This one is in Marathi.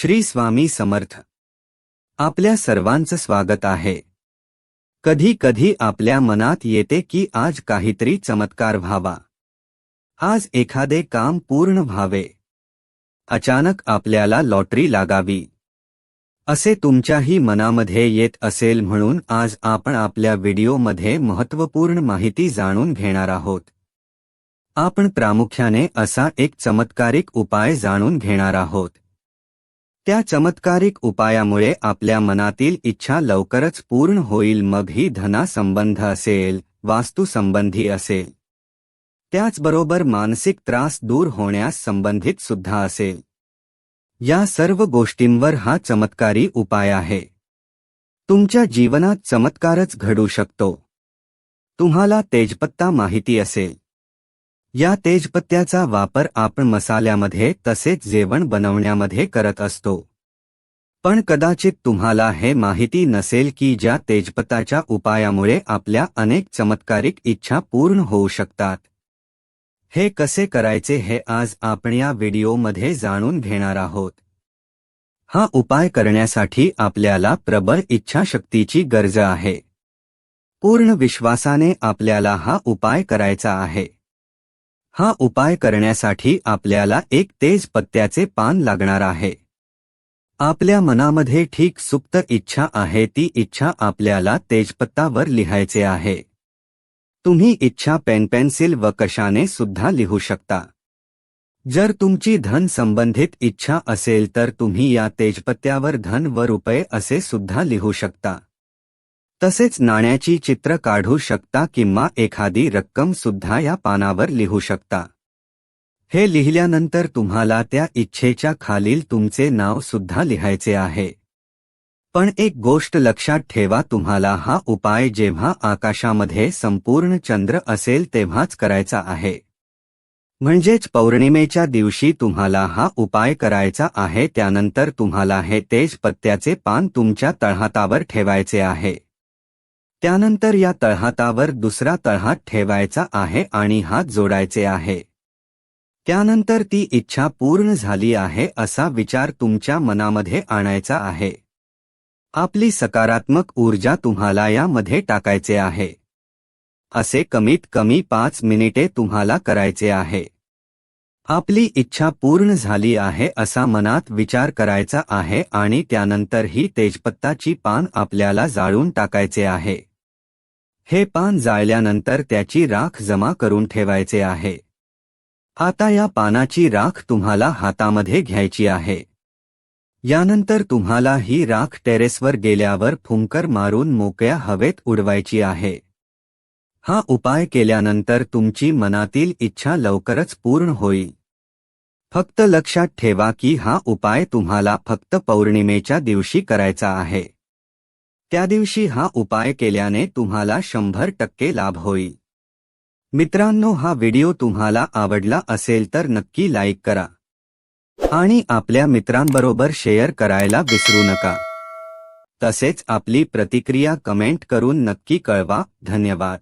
श्री स्वामी समर्थ. आपल्या सर्वांचं स्वागत आहे. कधी कधी आपल्या मनात येते की आज काहीतरी चमत्कार व्हावा. आज एखादे काम पूर्ण व्हावे. अचानक आपल्याला लॉटरी लागावी. असे तुमच्याही मनामध्ये येत असेल म्हणून आज आपण आपल्या व्हिडिओमध्ये महत्त्वपूर्ण माहिती जाणून घेणार आहोत. आपण प्रामुख्याने असा एक चमत्कारिक उपाय जाणून घेणार आहोत. त्या चमत्कारिक उपायामुळे आपल्या मनातील इच्छा लवकरच पूर्ण होईल मग ही धनासंबंध असेल वास्तुसंबंधी असेल. त्याचबरोबर मानसिक त्रास दूर होण्यास संबंधित सुद्धा असेल. या सर्व गोष्टींवर हा चमत्कारी उपाय आहे. तुमच्या जीवनात चमत्कारच घडू शकतो. तुम्हाला तेजपत्ता माहिती असेल. या तेजपत्त्याचा वापर आपण मसाल्यामध्ये तसेच जेवण बनवण्यामध्ये करत असतो. पण कदाचित तुम्हाला हे माहिती नसेल की ज्या तेजपत्ताच्या उपायामुळे आपल्या अनेक चमत्कारिक इच्छा पूर्ण होऊ शकतात. हे कसे करायचे हे आज आपण या व्हिडिओमध्ये जाणून घेणार आहोत. हा उपाय करण्यासाठी आपल्याला प्रबळ इच्छाशक्तीची गरज आहे. पूर्ण विश्वासाने आपल्याला हा उपाय करायचा आहे. हा उपाय करण्यासाठी आपल्याला एक तेज पत्त्याचे पान लागणार आहे. आपल्या मनामध्ये ठीक सुप्त इच्छा आहे ती इच्छा आपल्याला तेजपत्तावर लिहायचे आहे. तुम्ही इच्छा पेन पेन्सिल व कशाने सुद्धा लिहू शकता. जर तुमची धन संबंधित इच्छा असेल तर तुम्ही या तेजपत्त्यावर धन व रुपये असे सुद्धा लिहू शकता. तसेच नाण्याची चित्र काढू शकता किंवा एखादी रक्कम सुद्धा या पानावर लिहू शकता. हे लिहिल्यानंतर तुम्हाला त्या इच्छेच्या खालील तुमचे नाव सुद्धा लिहायचे आहे. पण एक गोष्ट लक्षात ठेवा तुम्हाला हा उपाय जेव्हा आकाशामध्ये संपूर्ण चंद्र असेल तेव्हाच करायचा आहे. म्हणजेच पौर्णिमेच्या दिवशी तुम्हाला हा उपाय करायचा आहे त्यानंतर तुम्हाला हे तेज पत्त्याचे पान तुमच्या तळहातावर ठेवायचे आहे. त्यानंतर या तळहातावर दुसरा तळहात ठेवायचा आहे आणि हात जोडायचे आहे. त्यानंतर ती इच्छा पूर्ण झाली आहे असा विचार तुमच्या मनामध्ये आणायचा आहे. आपली सकारात्मक ऊर्जा तुम्हाला यामध्ये टाकायचे आहे. असे कमीत कमी पाच मिनिटे तुम्हाला करायचे आहे. आपली इच्छा पूर्ण झाली आहे असा मनात विचार करायचा आहे आणि त्यानंतर ही तेजपत्ताची पान आपल्याला जाळून टाकायचे आहे. हे पान जाळल्यानंतर त्याची राख जमा करून ठेवायचे आहे. आता या पानाची राख तुम्हाला हातामध्ये घ्यायची आहे. यानंतर तुम्हाला ही राख टेरेसवर गेल्यावर फुंकर मारून मोकळ्या हवेत उडवायची आहे. हा उपाय केल्यानंतर तुमची मनातील इच्छा लवकरच पूर्ण होईल. फक्त लक्षात ठेवा की हा उपाय तुम्हाला फक्त पौर्णिमेच्या दिवशी करायचा आहे. त्या दिवशी हा उपाय केल्याने तुम्हाला शंभर टक्के लाभ होईल. मित्रांनो हा व्हिडिओ तुम्हाला आवडला असेल तर नक्की लाईक करा. आणि आपल्या मित्रांबरोबर शेअर करायला विसरू नका. तसेच आपली प्रतिक्रिया कमेंट करून नक्की कळवा. धन्यवाद.